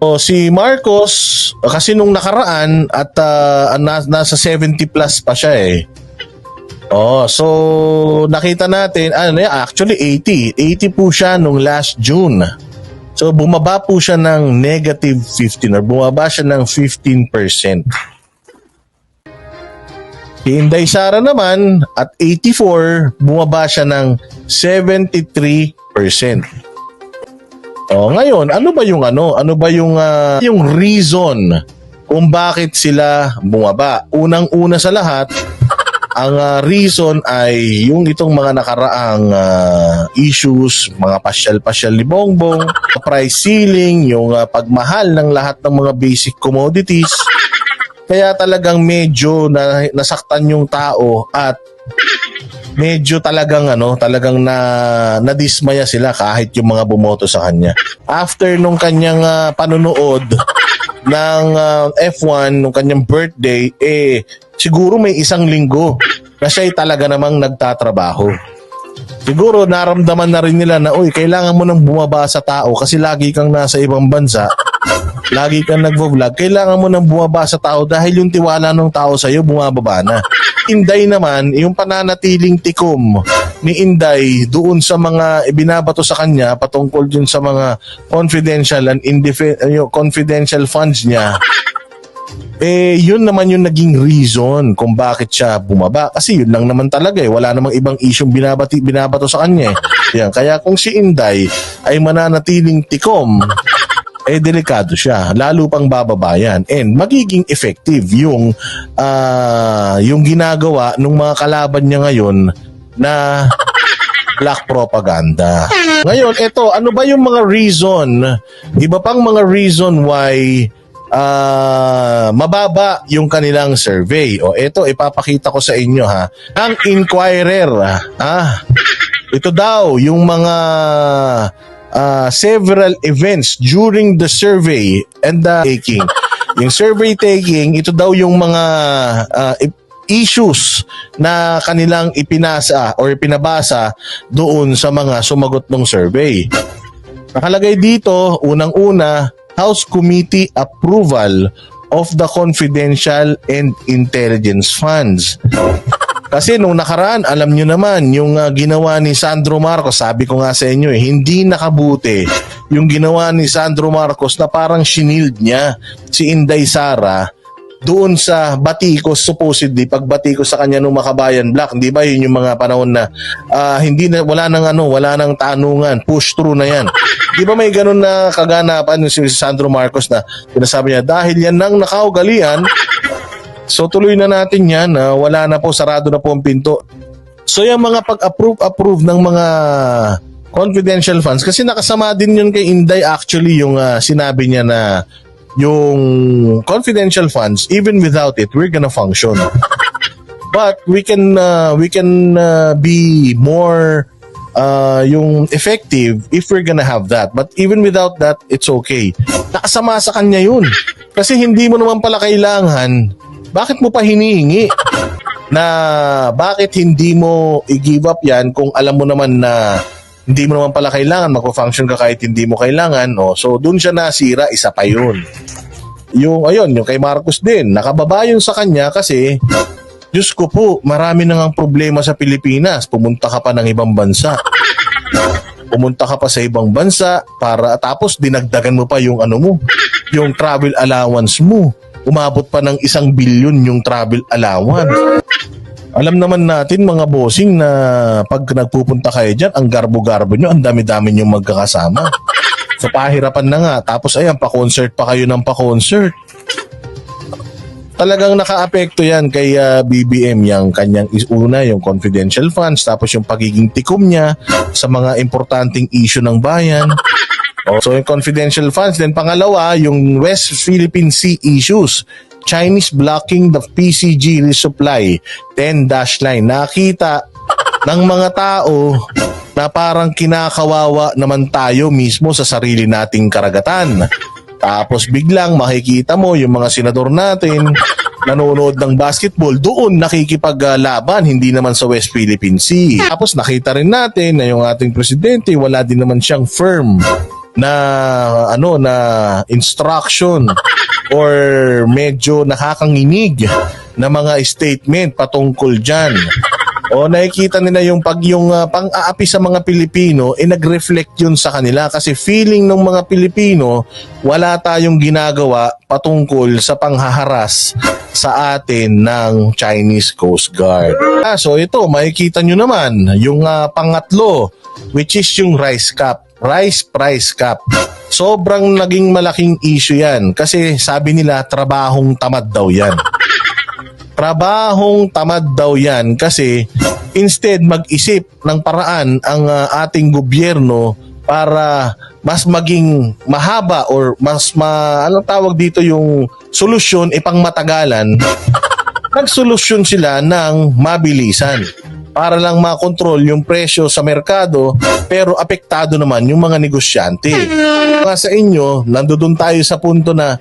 O si Marcos kasi nung nakaraan at ah, na- nasa 70 plus pa siya eh. Oh, so nakita natin ano yan, actually 80. 80 po siya nung last June. So bumaba po siya ng negative 15 or bumaba siya ng 15%. Si Inday Sara naman at 84, bumaba siya ng 73%. Oh, ngayon, ano ba yung ano? Ano ba yung ah, yung reason kung bakit sila bumaba? Unang-una sa lahat, ang ah, reason ay yung itong mga nakaraang ah, issues, mga pasyal-pasyal ni Bongbong, price ceiling, yung ah, pagmahal ng lahat ng mga basic commodities. Kaya talagang medyo na, nasaktan yung tao at medyo talagang ano, talagang na nadismaya sila kahit yung mga bumoto sa kanya. After nung kanyang ah, panunood ng ah, F1 nung kanyang birthday, eh siguro may isang linggo na siya'y talaga namang nagtatrabaho. Siguro naramdaman na rin nila na, uy, kailangan mo nang bumaba sa tao kasi lagi kang nasa ibang bansa, lagi kang nagvo-vlog, kailangan mo nang bumaba sa tao dahil yung tiwala ng tao sa'yo bumababa na. Inday naman, yung pananatiling tikom ni Inday doon sa mga ibinabato sa kanya patungkol dun sa mga confidential and yung confidential funds niya, eh, yun naman yung naging reason kung bakit siya bumaba. Kasi yun lang naman talaga eh. Wala namang ibang isyong binabati, binabato sa kanya eh. Yan. Kaya kung si Inday ay mananatiling tikom, eh delikado siya. Lalo pang bababa yan. And magiging effective yung, ah, yung ginagawa ng mga kalaban niya ngayon na black propaganda. Ngayon, eto, ano ba yung mga reason, iba pang mga reason why ah mababa yung kanilang survey. O eto, ipapakita ko sa inyo ha. Ang Inquirer, ah, ito daw yung mga ah, several events during the survey and the taking. Yung survey taking, ito daw yung mga i- issues na kanilang ipinasa or ipinabasa doon sa mga sumagot ng survey. Nakalagay dito, unang-una, House Committee approval of the confidential and intelligence funds. Kasi nung nakaraan, alam nyo naman, yung ah, ginawa ni Sandro Marcos, sabi ko nga sa inyo, eh, hindi nakabuti yung ginawa ni Sandro Marcos na parang shinield niya si Inday Sara doon sa Batikos supposedly pag Batikos sa kanya nung Makabayan Black di ba yun yung mga panahon na ah, hindi na wala nang ano wala nang tanungan. Push through na yan. Di ba may ganun na kaganapan yung si Sandro Marcos na sinasabi niya dahil yan nang nakaugalian so tuloy na natin yan na wala na po sarado na po ang pinto. So yung mga pag-approve approve ng mga confidential funds kasi nakasama din yun kay Inday actually yung ah, sinabi niya na yung confidential funds even without it we're gonna function. But we can uh, we can uh, be more uh, yung effective if we're gonna have that. But even without that it's okay. Nakasama sa kanya yun. Kasi hindi mo naman pala kailangan bakit mo pa hinihingi na bakit hindi mo i-give up yan kung alam mo naman na hindi mo naman pala kailangan, magpo-function ka kahit hindi mo kailangan. Oh. So, dun siya nasira, isa pa yun. Yung, ayun, yung kay Marcos din, nakababa yun sa kanya kasi, Diyos ko po, marami nang ang problema sa Pilipinas. Pumunta ka pa ng ibang bansa. Pumunta ka pa sa ibang bansa para tapos dinagdagan mo pa yung ano mo, yung travel allowance mo. Umabot pa ng isang bilyon yung travel allowance. Alam naman natin mga bossing na pag nagpupunta kayo dyan, ang garbo-garbo nyo, ang dami-dami nyo magkakasama. So pahirapan na nga. Tapos ayan, pa-concert pa kayo ng pa-concert. Talagang naka-apekto yan kay ah, BBM yung kanyang is- una, yung confidential funds, tapos yung pagiging tikom niya sa mga importanteng issue ng bayan. So yung confidential funds. Then pangalawa, yung West Philippine Sea issues. Chinese blocking the PCG resupply 10-dash line. Nakita ng mga tao na parang kinakawawa naman tayo mismo sa sarili nating karagatan. Tapos biglang makikita mo yung mga senador natin nanonood ng basketball, doon nakikipaglaban, hindi naman sa West Philippine Sea. Tapos nakita rin natin na yung ating presidente, wala din naman siyang firm na ano na instruction or medyo nakakanginig na mga statement patungkol diyan. O nakikita nila yung pag yung ah, pang-aapi sa mga Pilipino, eh nag-reflect yun sa kanila kasi feeling ng mga Pilipino wala tayong ginagawa patungkol sa panghaharas sa atin ng Chinese Coast Guard. Ah, so ito, makikita nyo naman yung ah, pangatlo which is yung rice cap. Rice price cap. Sobrang naging malaking issue yan kasi sabi nila trabahong tamad daw yan. Trabahong tamad daw yan kasi instead mag-isip ng paraan ang ah, ating gobyerno para mas maging mahaba or mas ma ano tawag dito yung solusyon ipang matagalan nagsolusyon sila ng mabilisan para lang makontrol yung presyo sa merkado pero apektado naman yung mga negosyante. Nga sa inyo, nandoon tayo sa punto na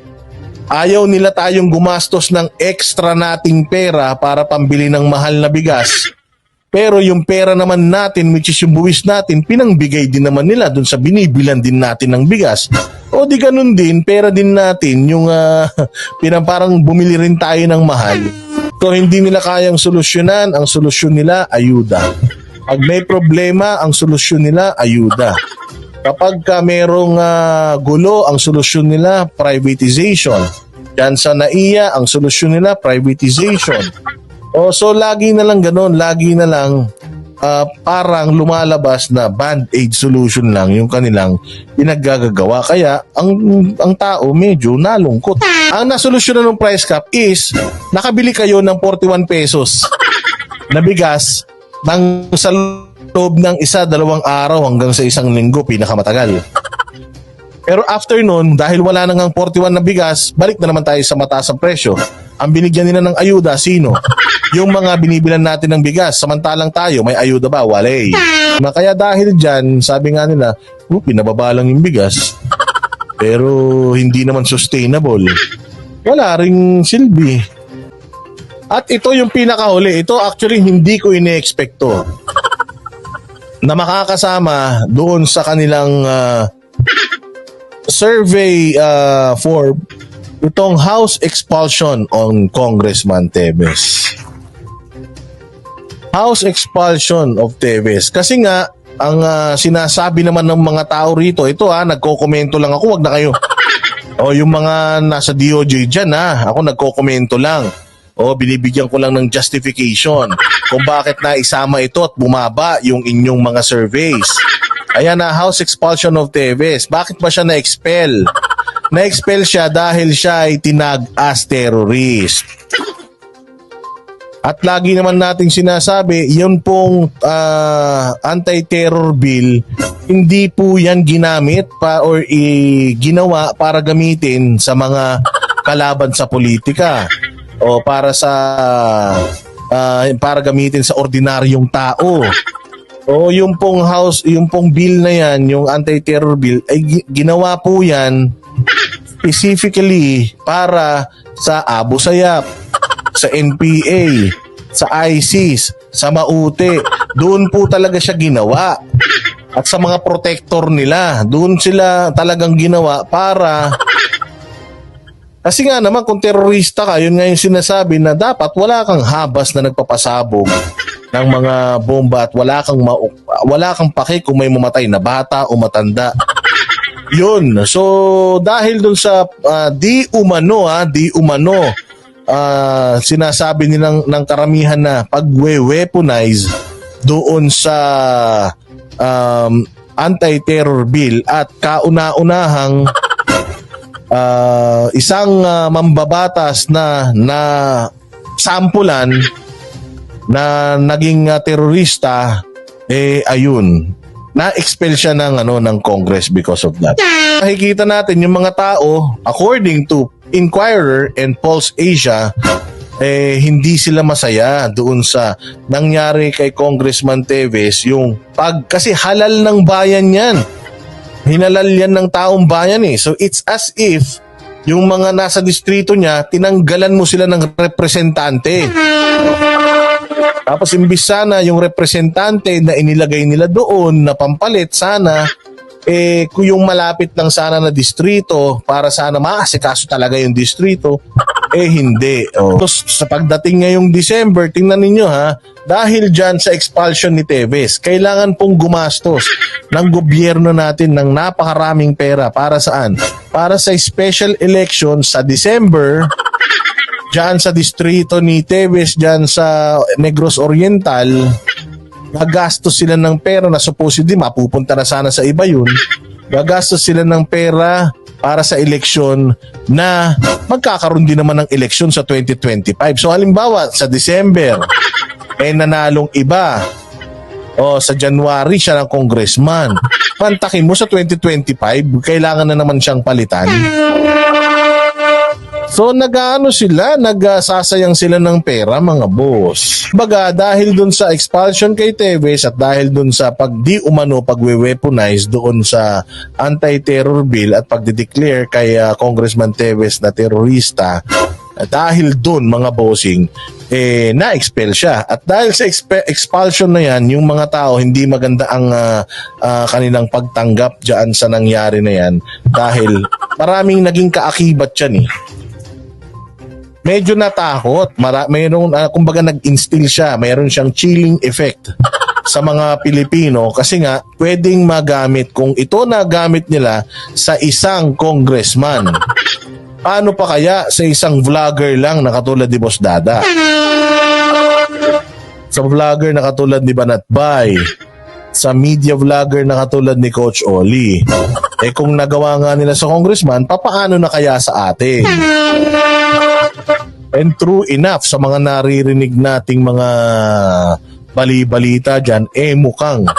ayaw nila tayong gumastos ng extra nating pera para pambili ng mahal na bigas. Pero yung pera naman natin, which is yung buwis natin, pinangbigay din naman nila dun sa binibilan din natin ng bigas. O di ganun din, pera din natin yung ah, pinang parang bumili rin tayo ng mahal. So hindi nila kayang solusyonan, ang solusyon nila, ayuda. Pag may problema, ang solusyon nila, ayuda. Kapag ka merong ah, gulo, ang solusyon nila, privatization. Yan sa NAIA, ang solusyon nila, privatization. O so lagi na lang ganun, lagi na lang ah, parang lumalabas na band-aid solution lang yung kanilang pinaggagawa. Kaya ang ang tao medyo nalungkot. Ang nasolusyonan ng price cap is nakabili kayo ng 41 pesos na bigas ng sa loob ng isa, dalawang araw hanggang sa isang linggo, pinakamatagal. Pero after nun, dahil wala nang ang 41 na bigas, balik na naman tayo sa mataas ang presyo. Ang binigyan nila ng ayuda, sino? Yung mga binibilan natin ng bigas. Samantalang tayo, may ayuda ba? Wale. Na kaya dahil dyan, sabi nga nila, oh, pinababa lang yung bigas. Pero hindi naman sustainable. Wala ring silbi. At ito yung pinakahuli. Ito actually hindi ko ine-expect to. Na makakasama doon sa kanilang ah, survey uh, for itong House expulsion on Congressman Tevez. House expulsion of Tevez. Kasi nga, ang ah, sinasabi naman ng mga tao rito, ito ha, nagko-komento lang ako, wag na kayo. O yung mga nasa DOJ dyan ha, ako nagko-komento lang. O binibigyan ko lang ng justification kung bakit na isama ito at bumaba yung inyong mga surveys. Ayan na, House expulsion of Tevez. Bakit ba siya na-expel? Na-expel siya dahil siya ay tinag as terrorist. At lagi naman nating sinasabi, yun pong ah, anti-terror bill, hindi po yan ginamit pa or i- ginawa para gamitin sa mga kalaban sa politika o para sa ah, para gamitin sa ordinaryong tao. O yung pong house, yung pong bill na yan, yung anti-terror bill, ay gi- ginawa po yan specifically para sa Abu Sayyaf, sa NPA, sa ISIS, sa Maute. Doon po talaga siya ginawa. At sa mga protector nila, doon sila talagang ginawa para kasi nga naman kung terorista ka, yun nga yung sinasabi na dapat wala kang habas na nagpapasabog ng mga bomba at wala kang ma- wala kang pake kung may mamatay na bata o matanda. Yun. So dahil dun sa ah, di umano ha, di umano ah, sinasabi nilang ng karamihan na pagwe-weaponize doon sa um, anti-terror bill at kauna-unahang ah, isang ah, mambabatas na na sampulan na naging ah, terorista eh ayun na-expel siya ng ano ng Congress because of that. Nakikita natin yung mga tao according to Inquirer and Pulse Asia eh hindi sila masaya doon sa nangyari kay Congressman Teves yung pag kasi halal ng bayan yan. Hinalal yan ng taong bayan eh. So it's as if yung mga nasa distrito niya, tinanggalan mo sila ng representante. Tapos imbis sana yung representante na inilagay nila doon na pampalit sana eh kung yung malapit lang sana na distrito para sana maasikaso talaga yung distrito eh hindi. Oh. Tapos sa pagdating ngayong December, tingnan ninyo ha, dahil dyan sa expulsion ni Tevez, kailangan pong gumastos ng gobyerno natin ng napakaraming pera. Para saan? Para sa special election sa December, dyan sa distrito ni Tevez, dyan sa Negros Oriental, gagastos sila ng pera na supposedly mapupunta na sana sa iba yun. Gagastos sila ng pera para sa eleksyon na magkakaroon din naman ng eleksyon sa 2025. So halimbawa sa December, eh nanalong iba. O sa January siya ng congressman. Pantakin mo sa 2025, kailangan na naman siyang palitan. So nag-ano sila, nagsasayang sila ng pera mga boss. Baga dahil dun sa expulsion kay Tevez at dahil dun sa pag di umano pagwe-weaponize doon sa anti-terror bill at pagde-declare kay ah, Congressman Tevez na terorista, ah, dahil dun mga bossing, eh, na-expel siya. At dahil sa expe- expulsion na yan, yung mga tao, hindi maganda ang ah, ah, kanilang pagtanggap dyan sa nangyari na yan dahil maraming naging kaakibat yan eh medyo natakot. Mara, mayroon, ah, kumbaga nag-instill siya, mayroon siyang chilling effect sa mga Pilipino kasi nga pwedeng magamit kung ito na gamit nila sa isang congressman. Paano pa kaya sa isang vlogger lang na katulad ni Boss Dada? Sa vlogger na katulad ni Banat Bay, sa media vlogger na katulad ni Coach Oli. Eh kung nagawa nga nila sa congressman, papaano na kaya sa atin? And true enough, sa mga naririnig nating mga bali-balita dyan, eh mukhang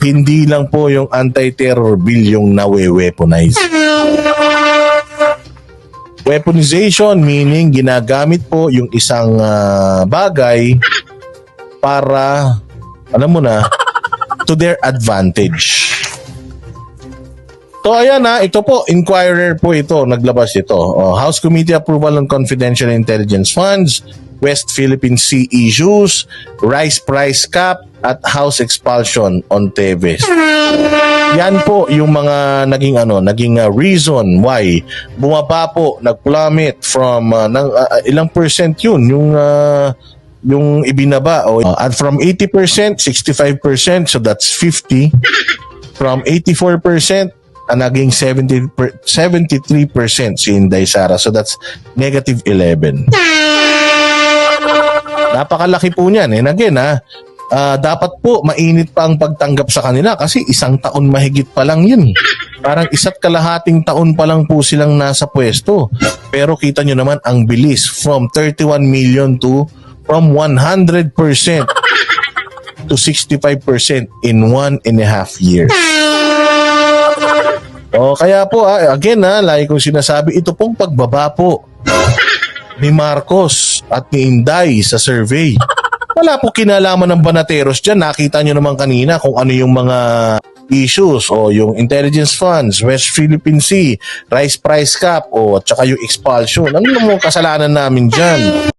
hindi lang po yung anti-terror bill yung nawe-weaponize. Weaponization meaning ginagamit po yung isang ah, bagay para, alam mo na, to their advantage. So ayan na, ito po, Inquirer po ito, naglabas ito. Oh, House Committee Approval on Confidential Intelligence Funds, West Philippine Sea Issues, Rice Price Cap, at House Expulsion on Teves. Yan po yung mga naging ano, naging uh, reason why bumaba po, nag-plummet from uh, ng, uh, ilang percent yun, yung uh, yung ibinaba o uh, at from 80%, 65%, so that's 50 from 84% ang naging 70 per, 73% si Inday Sara. So that's negative 11. Napakalaki po niyan. And again, ha, ah, dapat po mainit pa ang pagtanggap sa kanila kasi isang taon mahigit pa lang yun. Parang isa't kalahating taon pa lang po silang nasa pwesto. Pero kita nyo naman ang bilis from 31 million to from 100% to 65% in one and a half years. O kaya po, ah, again ha, lagi kong sinasabi, ito pong pagbaba po ni Marcos at ni Inday sa survey. Wala po kinalaman ng Banateros dyan. Nakita nyo naman kanina kung ano yung mga issues o yung intelligence funds, West Philippine Sea, rice price cap o at saka yung expulsion. Ano naman kasalanan namin dyan?